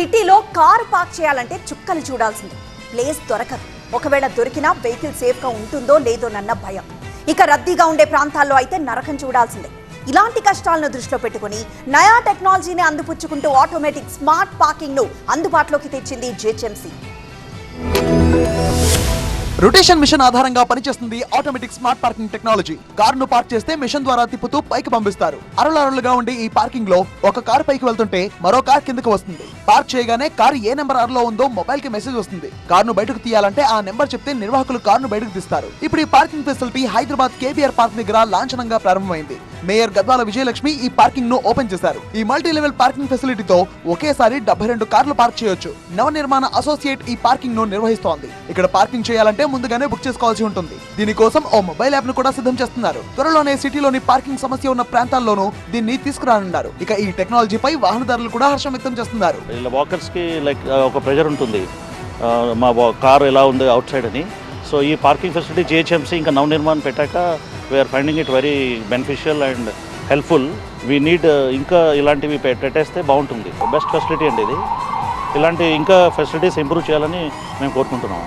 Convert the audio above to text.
సిటీలో car park చేయాలంటే చుక్కలు చూడాల్సిందే. ప్లేస్ దొరకదు. ఒకవేళ దొరికినా వెహికల్ సేఫ్గా ఉంటుందో ఉంటుందో లేదోనన్న భయం. ఇక రద్దీగా ఉండే ప్రాంతాల్లో అయితే నరకం చూడాల్సిందే. ఇలాంటి కష్టాలను దృష్టిలో పెట్టుకుని నయా టెక్నాలజీని అందిపుచ్చుకుంటూ ఆటోమేటిక్ స్మార్ట్ పార్కింగ్ను అందుబాటులోకి తెచ్చింది జేహెచ్ఎంసీ రొటేషన్ మిషన్ ఆధారంగా పనిచేస్తుంది ఆటోమేటిక్ స్మార్ట్ పార్కింగ్ టెక్నాలజీ. కారును పార్క్ చేస్తే మిషన్ ద్వారా తిప్పుతూ పైకి పంపిస్తారు. అరలరలుగా ఉండే ఈ పార్కింగ్లో ఒక కారు పైకి వెళ్తుంటే మరో కార్ కిందకు వస్తుంది. పార్క్ చేయగానే కారు ఏ నెంబర్ అరలో ఉందో మొబైల్కి మెసేజ్ వస్తుంది. కారును బయటకు తీయాలంటే ఆ నెంబర్ చెప్తే నిర్వాహకులు కారును బయటకు తీస్తారు. ఇప్పుడు ఈ parking facility Hyderabad KBR park దగ్గర లాంఛనంగా ప్రారంభమైంది. మేయర్ గద్వాల విజయలక్ష్మి ఈ పార్కింగ్ను ఓపెన్ చేశారు. ఈ మల్టీ లెవెల్ పార్కింగ్ ఫెసిలిటీతో ఒకేసారి డెబ్బై రెండు కార్లు పార్క్ చేయొచ్చు. నవనిర్మాణ అసోసియేట్ ఈ పార్కింగ్ను నిర్వహిస్తోంది. ఇక్కడ పార్కింగ్ చేయాలంటే ముందుగానే బుక్ చేసుకోవాల్సి ఉంటుంది. దీనికోసం ఓ మొబైల్ యాప్ను కూడా సిద్ధం చేస్తున్నారు. త్వరలోనే సిటీలోని పార్కింగ్ సమస్య ఉన్న ప్రాంతాల్లోనూ దీన్ని తీసుకురానున్నారు. ఇక ఈ టెక్నాలజీపై వాహనదారులు కూడా హర్షం వ్యక్తం చేస్తున్నారు. వాకర్స్ వాకర్స్కి లైక్ ఒక ప్రెజర్ ఉంటుంది. మా కార్ ఎలా ఉంది అవుట్ సైడ్ అని. సో ఈ పార్కింగ్ ఫెసిలిటీ జిహెచ్ఎంసీ ఇంకా నవనిర్మాణ్ పెట్టాక we're finding it very beneficial and helpful we need ఇంకా ఇలాంటివి పె- పెట్టేస్తే బాగుంటుంది. బెస్ట్ ఫెసిలిటీ అండి ఇది. ఇలాంటి ఇంకా ఫెసిలిటీస్ ఇంప్రూవ్ చేయాలని మేము కోరుకుంటున్నాం